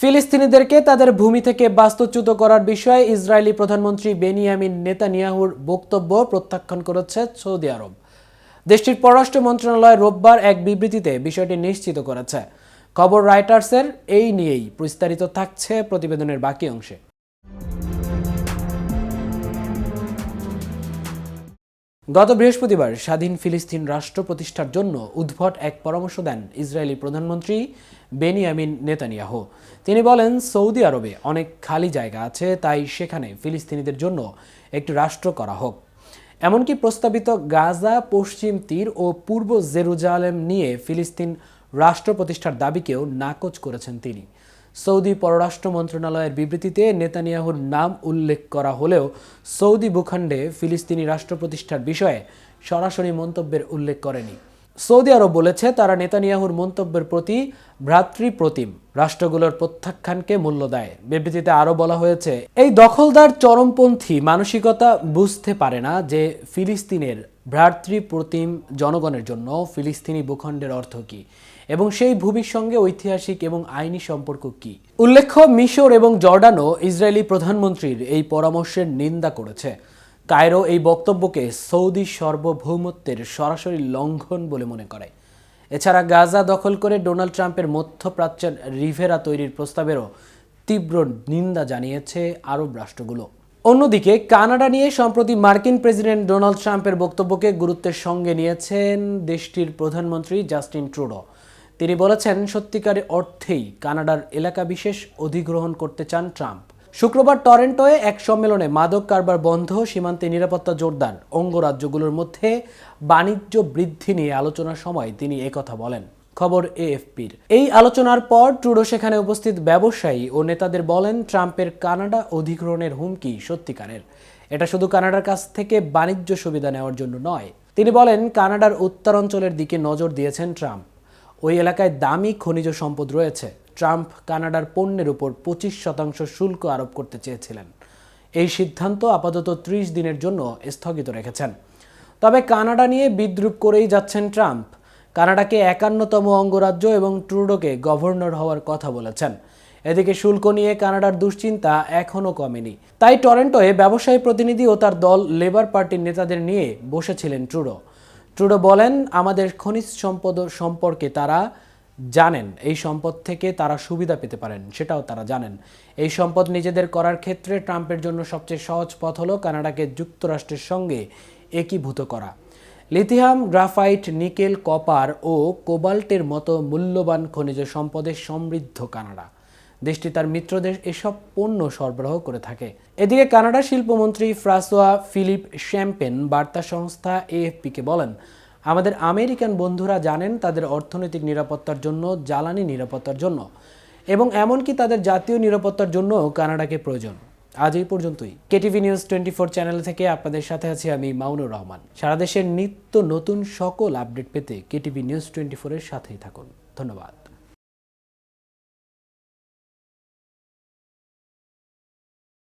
ফিলিস্তিনিদেরকে তাদের ভূমি থেকে বাস্তুচ্যুত করার বিষয়ে ইসরায়েলি প্রধানমন্ত্রী বেনিয়ামিন নেতানিয়াহুর বক্তব্য প্রত্যাখ্যান করেছে সৌদি আরব। দেশটির পররাষ্ট্র মন্ত্রণালয় রোববার এক বিবৃতিতে বিষয়টি নিশ্চিত করেছে। খবর রাইটার্সের এই নিয়েই বিস্তারিত থাকছে প্রতিবেদনের বাকি অংশে। গত বৃহস্পতিবার স্বাধীন ফিলিস্তিন রাষ্ট্র প্রতিষ্ঠার জন্য উদ্ভট এক পরামর্শ দেন ইসরায়েলি প্রধানমন্ত্রী বেনিয়ামিন নেতানিয়াহু। তিনি বলেন, সৌদি আরবে অনেক খালি জায়গা আছে, তাই সেখানে ফিলিস্তিনিদের জন্য একটি রাষ্ট্র করা হোক। এমনকি প্রস্তাবিত গাজা, পশ্চিম তীর ও পূর্ব জেরুজালেম নিয়ে ফিলিস্তিন রাষ্ট্র প্রতিষ্ঠার দাবিকেও নাকচ করেছেন তিনি। সৌদি পররাষ্ট্র মন্ত্রণালয়ের বিবৃতিতে নেতানিয়াহুর নাম উল্লেখ করা হলেও সৌদি ভূখণ্ডে ফিলিস্তিনি রাষ্ট্র প্রতিষ্ঠার বিষয়ে সরাসরি মন্তব্যের উল্লেখ করেনি। সৌদি আরব বলেছে, তারা নেতানিয়াহুর মন্তব্যের প্রতি ভ্রাতৃপ্রতিম, রাষ্ট্রগুলোর প্রত্যাখ্যানকে মূল্য দেয়। বিবৃতিতে আরও বলা হয়েছে, এই দখলদার চরমপন্থী মানসিকতা বুঝতে পারে না যে ফিলিস্তিনের ভ্রাতৃপ্রতিম জনগণের জন্য ফিলিস্তিনি ভূখণ্ডের অর্থ কী? এবং সেই ভূমির সঙ্গে ঐতিহাসিক এবং আইনি সম্পর্ক কি? উল্লেখ্য, মিশর এবং জর্ডানও ইসরায়েলি প্রধানমন্ত্রীর এই পরামর্শের নিন্দা করেছে। কায়রো এই বক্তব্যকে সৌদি সার্বভৌমত্বের সরাসরি লঙ্ঘন বলে মনে করে। এছাড়া গাজা দখল করে ডোনাল্ড ট্রাম্পের মধ্যপ্রাচ্যের রিভেরা তৈরির প্রস্তাবেরও তীব্র নিন্দা জানিয়েছে আরব রাষ্ট্রগুলো। অন্যদিকে কানাডা নিয়ে সম্প্রতি মার্কিন প্রেসিডেন্ট ডোনাল্ড ট্রাম্পের বক্তব্যকে গুরুত্বের সঙ্গে নিয়েছেন দেশটির প্রধানমন্ত্রী জাস্টিন ট্রুডো। তিনি বলেছেন, সত্যিকার অর্থেই কানাডার এলাকা বিশেষ অধিগ্রহণ করতে চান ট্রাম্প। শুক্রবার টরেন্টোয় এক সম্মেলনে মাদক কারবার বন্ধ, সীমান্তে নিরাপত্তা জোরদার। অঙ্গরাজ্যগুলোর মধ্যে বাণিজ্য বৃদ্ধি নিয়ে আলোচনার সময় তিনি একথা বলেন। খবর এএফপির। এই আলোচনার পর ট্রুডো সেখানে উপস্থিত ব্যবসায়ী ও নেতাদের বলেন, ট্রাম্পের কানাডা অধিগ্রহণের হুমকি সত্যিকারের। এটা শুধু কানাডার কাছ থেকে বাণিজ্য সুবিধা নেওয়ার জন্য নয়। তিনি বলেন, কানাডার উত্তরাঞ্চলের দিকে নজর দিয়েছেন ট্রাম্প। ওই এলাকায় দামি খনিজ সম্পদ রয়েছে। ট্রাম্প কানাডার পণ্যের উপর পঁচিশ শতাংশ শুল্ক আরোপ করতে চেয়েছিলেন। এই সিদ্ধান্ত আপাতত ত্রিশ দিনের জন্য স্থগিত রেখেছেন। তবে কানাডা নিয়ে বিদ্রুপ করেই যাচ্ছেন ট্রাম্প। কানাডাকে একান্নতম অঙ্গরাজ্য এবং ট্রুডোকে গভর্নর হওয়ার কথা বলেছেন। এদিকে শুল্ক নিয়ে কানাডার দুশ্চিন্তা এখনও কমেনি। তাই টরেন্টোয়ে ব্যবসায়ী প্রতিনিধি ও তার দল লেবার পার্টির নেতাদের নিয়ে বসেছিলেন ট্রুডো। ট্রুডো বলেন, আমাদের খনিজ সম্পদ সম্পর্কে তারা জানেন। এই সম্পদ থেকে তারা সুবিধা পেতে পারেন, সেটাও তারা জানেন। এই সম্পদ নিজেদের করার ক্ষেত্রে ট্রাম্পের জন্য সবচেয়ে সহজ পথ হলো কানাডাকে যুক্তরাষ্ট্রের সঙ্গে একীভূত করা। লিথিয়াম, গ্রাফাইট, নিকেল, কপার ও কোবাল্টের মতো মূল্যবান খনিজ সম্পদে সমৃদ্ধ কানাডা। দেশটি তার মিত্রদের এসব পণ্য সরবরাহ করে থাকে। এদিকে কানাডা শিল্পমন্ত্রী ফ্রাসোয়া ফিলিপ শ্যাম্পেন বার্তা সংস্থা এএফপিকে বলেন, আমাদের আমেরিকান বন্ধুরা জানেন তাদের অর্থনৈতিক নিরাপত্তার জন্য, জ্বালানি নিরাপত্তার জন্য এবং এমনকি তাদের জাতীয় নিরাপত্তার জন্য কানাডাকে প্রয়োজন। আজ এই পর্যন্তই। KTV news twenty four channel থেকে আপনাদের সাথে আছি আমি মাউনুর রহমান। সারা দেশের নিত্য নতুন সকল আপডেট পেতে কেটিভি নিউজ টোয়েন্টি ফোরের সাথেই থাকুন। ধন্যবাদ।